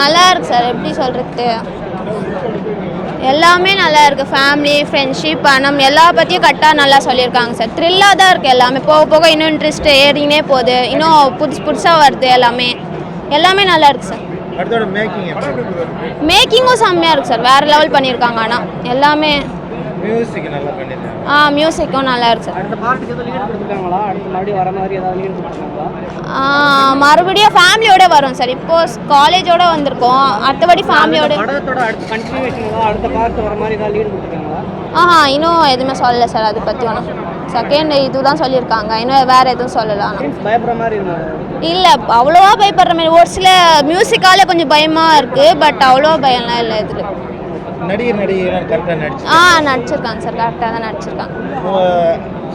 நல்லா இருக்கு சார் எப்படி சொல்கிறது எல்லாமே நல்லா இருக்குது ஃபேமிலி ஃப்ரெண்ட்ஷிப் பணம் எல்லா பற்றியும் கரெக்டாக நல்லா சொல்லியிருக்காங்க சார். த்ரில்லாக தான் இருக்குது எல்லாமே. போக போக இன்னும் இன்ட்ரெஸ்ட் ஏறினே போகுது. இன்னும் புதுசு புதுசாக வருது எல்லாமே. எல்லாமே நல்லா இருக்குது சார் மேக்கிங்கும் செம்மையாக இருக்குது சார். வேறு லெவல் பண்ணியிருக்காங்க ஆனால் எல்லாமே மியூசிக் நல்லா பண்ணிருக்காங்க ஆ மியூசிக்கும் நல்லா இருக்கு சார் அடுத்த பார்ட்டுக்கு எதுவும் லீடு கொடுத்துருக்காங்களா? அடுத்து மறுபடியும் வர மாதிரி ஏதாவது லீடு கொடுத்துருக்காங்களா? ஆ, மறுபடியும் ஃபேமிலியோட வரும் சார். இப்போ காலேஜோட வந்திருக்கோம். அடுத்தபடி ஃபேமிலியோட படத்தோட அடுத்த கண்டினியூஷன் அடுத்த பார்ட் வர மாதிரி ஏதாவது லீடு கொடுத்துருக்காங்களா? ஆஹா இன்னும் எதுவுமே சொல்லலை சார். அதை பற்றி ஒன்றும் செகண்ட் இதுதான் சொல்லியிருக்காங்க. இன்னும் வேறு எதுவும் சொல்லலை. ஆனால் மீன்ஸ் பயப்படுற மாதிரி இருந்தாங்க இல்லை அவ்வளோவா பயப்படுற மாதிரி ஒரு சில மியூசிக்கால கொஞ்சம் பயமாக இருக்குது பட் அவ்வளோவா பயம்லாம் இல்லை இதில். நடிகர் நடிகைலாம் கரெக்டாக நடிச்சு ஆ நடிச்சிருக்காங்க சார். கரெக்டாக தான் நடிச்சிருக்காங்க.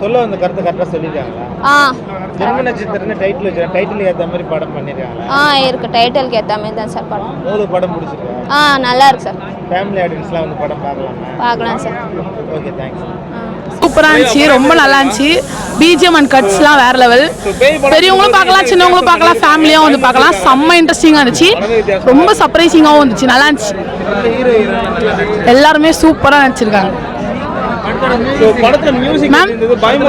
சொல்ல வந்த கருத்தை கரெக்டாக சொல்லியிருக்காங்களா? ஆ. ஜென்ம நட்சத்திரம்னு டைட்டில் வச்சு டைட்டில் ஏற்ற மாதிரி படம் பண்ணியிருக்காங்களா? ஆ இருக்கு. டைட்டிலுக்கு ஏற்ற மாதிரி தான் சார் படம். உங்களுக்கு படம் பிடிச்சிருக்கா? ஆ நல்லா இருக்கு சார். ஃபேமிலி ஆடியன்ஸ்லாம் வந்து படம் பார்க்கலாமா? பார்க்கலாம் சார். ஓகே தேங்க்ஸ் சூப்பராக இருந்துச்சு. ரொம்ப நல்லா இருந்துச்சு. பிஜிஎம் அண்ட் கட்ஸ்லாம் வேற லெவல் பெரியவங்களும் பார்க்கலாம் சின்னவங்களும் பார்க்கலாம் ஃபேமிலியாகவும் வந்து பார்க்கலாம். செம்ம இன்ட்ரெஸ்டிங்காக இருந்துச்சு. ரொம்ப சர்ப்ரைசிங்காகவும் இருந்துச்சு. நல்லா இருந்துச்சு. எல்லாருமே சூப்பராக நடிச்சிருக்காங்க. மேம்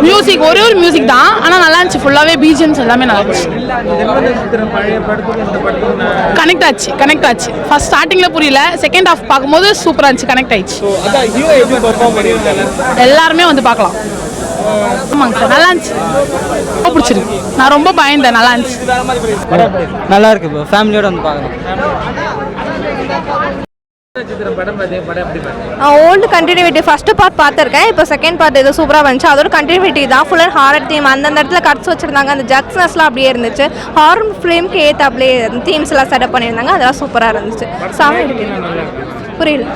மியூசிக் ஒரே ஒரு மியூசிக் தான். ஆனால் நல்லா இருந்துச்சு. ஃபுல்லாகவே பிஜிஎம்ஸ் எல்லாமே நல்லா இருந்துச்சு. கனெக்ட் ஆச்சு கனெக்ட் ஆச்சு. ஃபர்ஸ்ட் ஸ்டார்டிங்கில் புரியல. செகண்ட் ஹாஃப் பார்க்கும்போது சூப்பராக இருந்துச்சு கனெக்ட் ஆயிடுச்சு. எல்லாருமே வந்து பார்க்கலாம். ஆமாங்க சார் நல்லா இருந்துச்சு. ரொம்ப பிடிச்சிருக்கு. நான் ரொம்ப பயந்தேன். நல்லா இருந்துச்சு? நல்லா இருக்கு ஃபேமிலியோட வந்து பார்க்கலாம் நட்சத்திரம் படம் பார்த்தீங்க படம் எப்படி பார்த்தீங்க நான் ஓல்டு கண்டினியூட்டி ஃபஸ்ட்டு பார்ட் பார்த்துருக்கேன். இப்போ செகண்ட் பார்ட் இது சூப்பராக வந்துச்சு. அதோட கண்டினியூட்டி தான். ஃபுல் அண்ட் ஹாரர் தீம் அந்தந்த இடத்துல கட்ஸ் வச்சுருந்தாங்க. அந்த ஜக்ஸ்னஸ்லாம் அப்படியே இருந்துச்சு. ஹாரர் ஃபிலிம்க்கு ஏற்ற அப்படியே தீம்ஸ் எல்லாம் செட்டப் பண்ணியிருந்தாங்க. அதெல்லாம் சூப்பராக இருந்துச்சு. சாமி புரியல.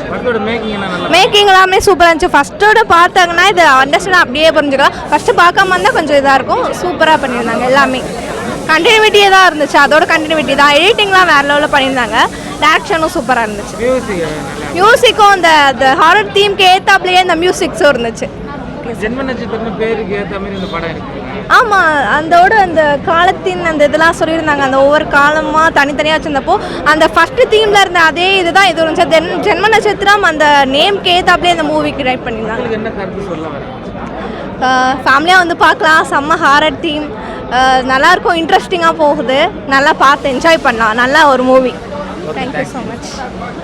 மேக்கிங் எல்லாமே சூப்பராக இருந்துச்சு. ஃபஸ்ட்டோட பார்த்தாங்கன்னா இது அண்டர்ஸ்டாண்ட் அப்படியே புரிஞ்சுக்கலாம். ஃபஸ்ட்டு பார்க்காம இருந்தால் கொஞ்சம் இதாக இருக்கும். சூப்பராக பண்ணியிருந்தாங்க எல்லாமே. கண்டினியூட்டியே தான் இருந்துச்சு. அதோட கண்டினியூட்டி தான். எடிட்டிங்லாம் வேறு லெவலில் பண்ணியிருந்தாங்க. டேரக்ஷனும் சூப்பராக இருந்துச்சு. மியூசிக்கும் அந்த அந்த ஹாரர் தீம்க்கு ஏத்தாப்லயே அந்த மியூசிக்ஸும் இருந்துச்சு. இந்த ஆமாம் அதோட அந்த காலத்தின் அந்த இதெல்லாம் சொல்லியிருந்தாங்க. அந்த ஒவ்வொரு காலமாக தனித்தனியாக வச்சிருந்தப்போ அந்த ஃபஸ்ட்டு தீமில் இருந்த அதே இதுதான் இது இருந்துச்சு. தென் ஜென்ம நட்சத்திரம் அந்த நேம்க்கு ஏத்தாப்லயே அந்த மூவி கிரியேட் பண்ணியிருந்தாங்க. ஃபேமிலியாக வந்து பார்க்கலாம். செம்ம ஹாரர் தீம் நல்லாயிருக்கும் இன்ட்ரெஸ்டிங்காக போகுது. நல்லா பார்த்து என்ஜாய் பண்ணலாம். நல்ல ஒரு மூவி தேங்க்யூ ஸோ மச்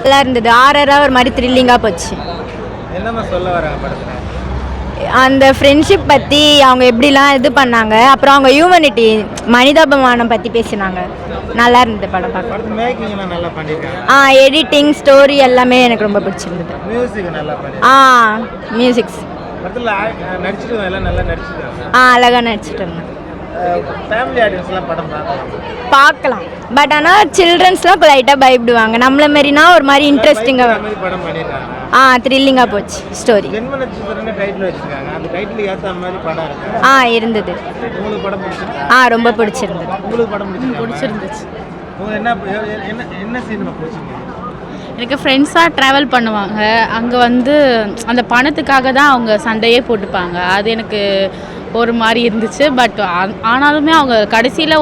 நல்லா இருந்தது. ஆர்ஆராக ஒரு மாதிரி த்ரில்லிங்காக போச்சு. அந்த ஃப்ரெண்ட்ஷிப் பற்றி அவங்க எப்படிலாம் இது பண்ணாங்க அப்புறம் அவங்க ஹியூமனிட்டி மனிதாபிமானம் பற்றி பேசினாங்க. நல்லா இருந்தது படம் பார்க்க. ஆ எடிட்டிங் ஸ்டோரி எல்லாமே எனக்கு ரொம்ப பிடிச்சிருந்தது. ஆ மியூசிக்ஸ் ஆ அழகாக நடிச்சிட்டு இருந்தேன் ஃபேமிலி ஆடியன்ஸ்லாம் படம் பார்க்கலாம். பார்க்கலாம். பட் ஆனால் சில்ட்ரன்ஸ்லாம் லைட்டாக பயப்படுவாங்க. நம்மள மாரினா ஒரு மாதிரி இன்ட்ரெஸ்டிங்காக ஆ த்ரில்லிங்காக போச்சு. ஸ்டோரி ஜென்ம நட்சத்திரம்னு டைட்டில் வச்சிருக்காங்க. அந்த டைட்டில் ஏற்ற மாதிரி படம் இருக்கு. ஆ இருந்தது. உங்களுக்கு படம் பிடிச்சிருக்கா? ஆ ரொம்ப பிடிச்சிருந்தது. உங்களுக்கு படம் பிடிச்சிருக்கா? பிடிச்சிருந்துச்சு. உங்களுக்கு என்ன என்ன என்ன சினிமா பிடிச்சிருக்கு? எனக்கு ஃப்ரெண்ட்ஸாக ட்ராவல் பண்ணுவாங்க. அங்கே வந்து அந்த பணத்துக்காக தான் அவங்க சண்டையே போட்டுப்பாங்க. அது எனக்கு ஒரு மாதிரி இருந்துச்சு பட் ஆனாலுமே அவங்க கடைசியில்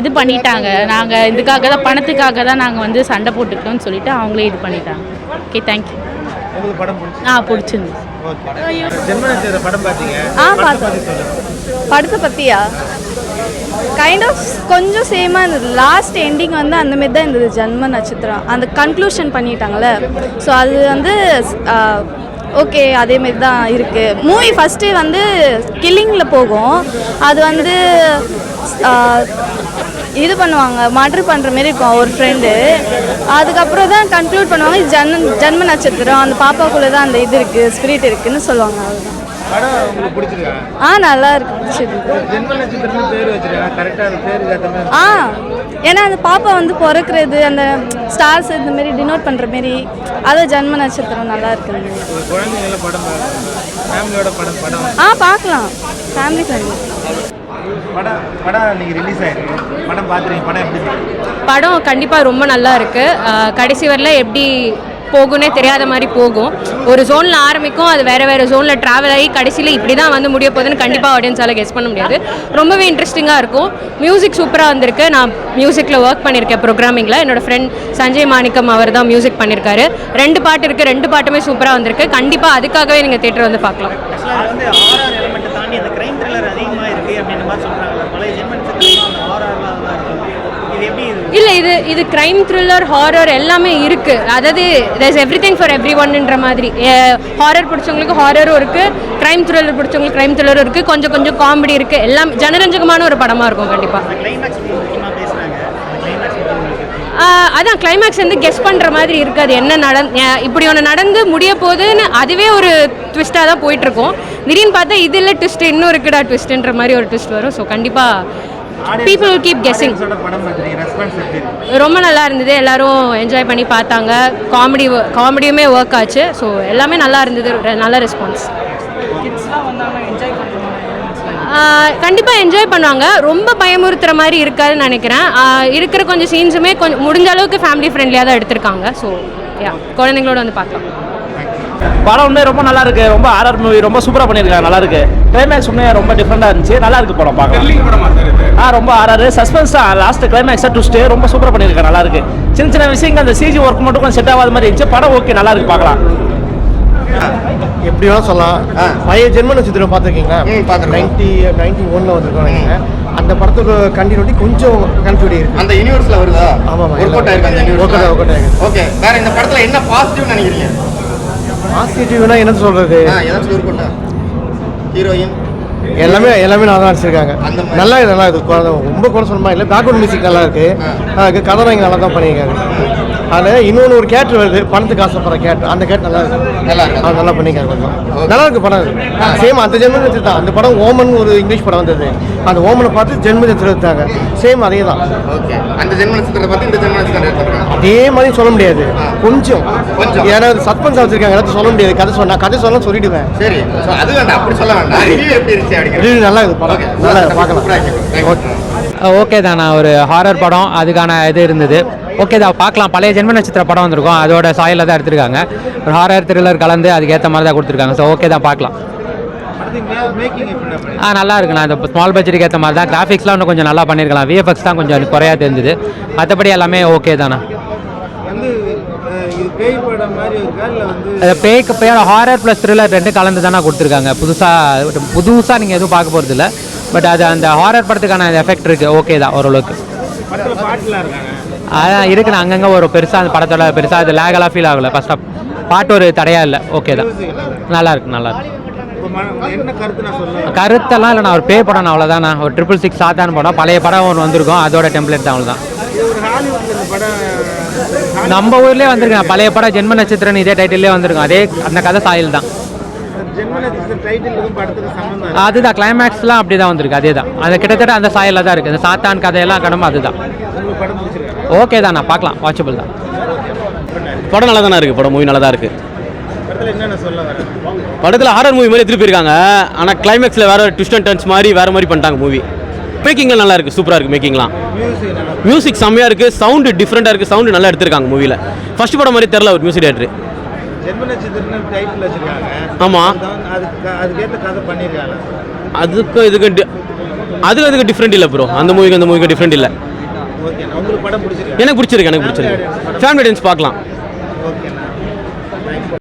இது பண்ணிட்டாங்க. நாங்கள் இதுக்காக தான் பணத்துக்காக தான் நாங்கள் வந்து சண்டை போட்டுக்கிட்டோம்னு சொல்லிட்டு அவங்களே இது பண்ணிட்டாங்க. ஓகே தேங்க்யூ ஆ பிடிச்சிருந்துச்சு. ஆ, பார்த்தேன். படத்தை பற்றியா கைண்ட் ஆஃப் கொஞ்சம் சேமாக இருந்தது. லாஸ்ட் எண்டிங் வந்து அந்த மாதிரி தான் இருந்தது ஜன்ம நட்சத்திரம். அந்த கன்க்ளூஷன் பண்ணிட்டாங்கல்ல. ஸோ அது வந்து ஓகே அதே தான் இருக்குது மூவி ஃபஸ்ட்டு வந்து கில்லிங்கில் போகும். அது வந்து இது பண்ணுவாங்க மர்டர் பண்ணுற மாரி இருக்கும் ஒரு ஃப்ரெண்டு அதுக்கப்புறம் தான் கன்க்ளூட் பண்ணுவாங்க ஜன் ஜன்ம ஜன்ம நட்சத்திரம் அந்த பாப்பாக்குள்ளே தான் அந்த இது இருக்குது ஸ்பிரிட் இருக்குதுன்னு சொல்லுவாங்க. அதுதான் ஆ நல்லா இருக்கு பிடிச்சிருக்கு. ஆ ஏன்னா அந்த பாப்பா வந்து பிறக்கிறது அந்த ஸ்டார்ஸ் இந்த மாதிரி டினோட் பண்ணுற மாரி அது ஜன்ம நட்சத்திரம் நல்லா படம் ஆ பார்க்கலாம். ஃபேமிலி ஃப்ரெண்ட்லி படம் படம் இன்னைக்கு ரிலீஸ் ஆயிருக்கு. படம் பார்த்துருக்கீங்க. படம் எப்படி இருக்கு? படம் கண்டிப்பாக ரொம்ப நல்லா இருக்குது கடைசி வரல எப்படி போகும்னே தெரியாத மாதிரி போகும். ஒரு ஜோனில் ஆரம்பிக்கும் அது வேறு வேறு ஜோனில் ட்ராவல் ஆகி கடைசியில் இப்படி தான் வந்து முடிய போகுதுன்னு கண்டிப்பாக ஆடியன்ஸால் கெஸ் பண்ண முடியாது. ரொம்பவே இன்ட்ரெஸ்டிங்காக இருக்கும். மியூசிக் சூப்பராக வந்திருக்கு. நான் மியூசிக்கில் ஒர்க் பண்ணியிருக்கேன் ப்ரோக்ராமிங்கில் என்னோடய ஃப்ரெண்ட் சஞ்சய் மாணிக்கம் அவர் தான் மியூசிக் பண்ணியிருக்காரு. ரெண்டு பாட்டு இருக்குது ரெண்டு பாட்டுமே சூப்பராக வந்திருக்கு. கண்டிப்பாக அதுக்காகவே நீங்கள் தேட்டர் வந்து பார்க்கலாம் ஆக்சுவலாக வந்து ஹாரர் எலமெண்ட்டை தாண்டி அந்த கிரைம் த்ரில்லர் அதிகமாக இருக்குது அப்படின்ற மாதிரி சொல்கிறாங்க பழைய ஜென்மன் சித்திரம் அந்த ஹாரர்லாம் அதெல்லாம் இருக்கும் இது எப்படி இது இல்லை இது இது க்ரைம் த்ரில்லர் ஹாரர் எல்லாமே இருக்குது அதாவது there's everything for every ஒன்ன்ற மாதிரி ஹாரர் பிடிச்சவங்களுக்கு ஹாரரும் இருக்குது க்ரைம் த்ரில்லர் பிடிச்சவங்களுக்கு க்ரைம் த்ரில்லரும் இருக்குது கொஞ்சம் கொஞ்சம் காமெடி இருக்குது எல்லாம் ஜனரஞ்சகமான ஒரு படமாக இருக்கும் கண்டிப்பாக அதான் கிளைமேக்ஸ் வந்து கெஸ் பண்ணுற மாதிரி இருக்காது என்ன அஹ் இப்படி ஒன்று நடந்து முடிய போகுதுன்னு அதுவே ஒரு ட்விஸ்ட்டாக தான் போயிட்டுருக்கும் திடீர்னு பார்த்தா இது இல்லை ட்விஸ்ட் இன்னும் இருக்குடா ட்விஸ்ட்டுன்ற மாதிரி ஒரு ட்விஸ்ட் வரும். ஸோ கண்டிப்பாக பீப்புள் கீப் கெஸ்ஸிங் ரொம்ப நல்லா இருந்தது எல்லாரும் என்ஜாய் பண்ணி பார்த்தாங்க. காமெடி காமெடியுமே ஒர்க் ஆச்சு. ஸோ எல்லாமே நல்லா இருந்தது நல்ல ரெஸ்பான்ஸ் கண்டிப்பாக என்ஜாய் பண்ணுவாங்க. ரொம்ப பயமுறுத்துற மாதிரி இருக்காதுன்னு நினைக்கிறேன். இருக்கிற கொஞ்சம் சீன்ஸுமே கொஞ்சம் முடிஞ்ச அளவுக்கு ஃபேமிலி ஃப்ரெண்ட்லியாக தான் எடுத்திருக்காங்க. ஸோ யா குழந்தைங்களோட வந்து பார்க்கலாம். படம் உண்மையே ரொம்ப நல்லா இருக்கு. ரொம்ப ஆர்ஆர் மூவி ரொம்ப சூப்பராக பண்ணியிருக்காங்க. நல்லா இருக்கு. கிளைமேக்ஸ் உண்மையாக ரொம்ப டிஃப்ரெண்டாக இருந்துச்சு. நல்லா இருக்கு படம் பார்க்க ஆ ரொம்ப ஆர்ஆர் சஸ்பென்ஸ் தான். லாஸ்ட் கிளைமேக்ஸ் ட்விஸ்ட்டு ரொம்ப சூப்பராக பண்ணியிருக்காங்க நல்லா இருக்கு. சின்ன சின்ன விஷயங்கள் அந்த சிஜி ஒர்க் மட்டும் கொஞ்சம் செட் ஆகாத மாதிரி இருந்துச்சு. படம் ஓகே நல்லா இருக்கு. பார்க்கலாம். எப்படி வேணா சொல்லலாம். பழைய ஜென்ம நட்சத்திரம் பார்த்துருக்கீங்களா? நைன்டி நைன்டி ஒன்ல வந்திருக்கோம் அந்த படத்தோட கண்டினியூட்டி கொஞ்சம் கன்ஃபியூட்டி இருக்கு அந்த யூனிவர்ஸ்ல வருதா? ஆமா, ஆமா. ஒர்க் அவுட் ஆயிருக்கு அந்த யூனிவர்ஸ். ஓகே வேற இந்த படத்துல என்ன பாசிட்டிவ் நினைக்கிறீங்க? பாசிட்டிவ்னா என்ன சொல்றது? ஏதாச்சும் இருக்கும்ல ஹீரோயின் எல்லாமே எல்லாமே நல்லா நடிச்சிருக்காங்க. நல்லா நல்லா இது ரொம்ப குறை மாதிரி இல்லை பேக்ரவுண்ட் மியூசிக் நல்லா இருக்கு. அதுக்கு கதாநாயகி நல்லா தான் பண்ணியிருக்காங்க. அதில் இன்னொன்று ஒரு கேரக்டர் வருது பணத்துக்கு ஆசைப்படுற கேரக்டர் அந்த கேரக்டர் நல்லா இருக்கு. நல்லா இருக்கு. அது நல்லா பண்ணியிருக்காங்க கொஞ்சம். நல்லா இருக்கு படம் சேம் அந்த ஜென்ம நட்சத்திரம் தான் அந்த படம் ஓமன் ஒரு இங்கிலீஷ் படம் வந்தது. அந்த ஓமனை பார்த்து ஜென்ம நட்சத்திரம் எடுத்தாங்க சேம் அதே தான். ஓகே. அந்த பார்த்து இந்த அதே மாதிரி சொல்ல முடியாது. கொஞ்சம். கொஞ்சம். ஏன்னா சஸ்பென்ஸ் வச்சிருக்காங்க. எல்லாத்தையும் சொல்ல முடியாது. கதை சொன்னா கதை சொன்னா சொல்லிடுவேன். சரி. அது வேண்டாம். அப்படி சொல்ல வேண்டாம். ரிவ்யூ எப்படி இருந்துச்சு அப்படிங்கிறது Review நல்லா இருக்குது படம். நல்லா பார்க்கலாம். ஓகே தானே. ஒரு ஹாரர் படம். அதுக்கான இது இருந்தது. ஓகே தான் பார்க்கலாம். பழைய ஜென்ம நட்சத்திர படம் வந்திருக்கும். அதோட சாயலில் தான் எடுத்திருக்காங்க. ஒரு ஹாரர் த்ரில்லர் கலந்து அதுக்கேற்ற மாதிரி தான் கொடுத்துருக்காங்க. ஸோ ஓகே தான் பார்க்கலாம். ஆ நல்லா இருக்குண்ணா இந்த ஸ்மால் பட்ஜெட்டுக்கு ஏற்ற மாதிரி தான். கிராஃபிக்ஸ்லாம் இன்னும் கொஞ்சம் நல்லா பண்ணியிருக்கலாம் விஎஃப்எக்ஸ் தான் கொஞ்சம் குறையா தெரிஞ்சுது. மற்றபடி எல்லாமே ஓகே தானே? அது பேய்க்கு பேர் ஹாரர் ப்ளஸ் த்ரில்லர் ரெண்டு கலந்து தானே கொடுத்துருக்காங்க. புதுசாக புதுசாக நீங்கள் எதுவும் பார்க்க போகிறது இல்லை பட் அது அந்த ஹாரர் படத்துக்கான எஃபெக்ட் இருக்குது ஓகே தான் ஓரளவுக்கு. அதான் இருக்குண்ணா அங்கங்கே ஒரு பெருசாக அந்த படத்தோட பெருசாக அது லேகலாக ஃபீல் ஆகல. ஃபர்ஸ்ட் ஆஃப் பாட்டு ஒரு தடையாக இல்லை. ஓகே தான். நல்லா இருக்கு நல்லா இருக்கு. நான் கருத்தெல்லாம் இல்லை நான் ஒரு பே படம் அவ்வளோதாண்ணா ஒரு ட்ரிபிள் சிக்ஸ் சாத்தான படம். பழைய படம் ஒன்று வந்திருக்கும். அதோட டெம்ப்ளேட் தான் அவ்வளோதான் நம்ம ஊர்லேயே வந்திருக்கேன் பழைய படம் ஜென்ம நட்சத்திரன் இதே டைட்டிலே வந்திருக்கும். அதே அந்த கதை சாயல் தான். நட்சத்திரம் அதுதான் கிளைமேக்ஸ்லாம் அப்படி தான் வந்திருக்கு. அதே தான் அது கிட்டத்தட்ட அந்த சாயலில் தான் இருக்குது அந்த சாத்தான் கதையெல்லாம் கடமை அதுதான். ஓகே தான் நான் பார்க்கலாம். வாட்சபிள் தான். படம் நல்லா தானே இருக்குது படம் மூவி நல்லா தான் இருக்குது படத்தில் ஹாரர் மூவி மாதிரி எடுத்துகிட்டு போயிருக்காங்க ஆனால் கிளைமேக்ஸில் வேறு ட்விஸ்ட் அண்ட் டர்ன்ஸ் மாதிரி வேறு மாதிரி பண்ணிட்டாங்க மூவி மேக்கிங்லாம் நல்லா இருக்குது சூப்பராக இருக்குது மேக்கிங்லாம் மியூசிக் செம்மையாக இருக்குது சவுண்டு டிஃப்ரெண்ட்டாக இருக்குது சவுண்டு நல்லா எடுத்திருக்காங்க மூவியில் ஃபர்ஸ்ட் படம் மாதிரி தெரில ஒரு மியூசிக் டேரக்டர் ஜென்ம நட்சத்திரம் டைட்டில் வச்சிருக்காங்க. ஆமா. அதுதான் அதுக்கு அதுக்கேற்ற கதை பண்ணியிருக்காங்க. அதுக்கும் இதுக்கு அதுக்கு அதுக்கு டிஃப்ரெண்ட் இல்லை ப்ரோ அந்த மூவிக்கு அந்த மூவிக்கு டிஃப்ரெண்ட் இல்லை. எனக்கு பிடிச்சிருக்கு எனக்கு பிடிச்சிருக்கு. ஃபேமிலி டென்ஸ் பார்க்கலாம். ஓகே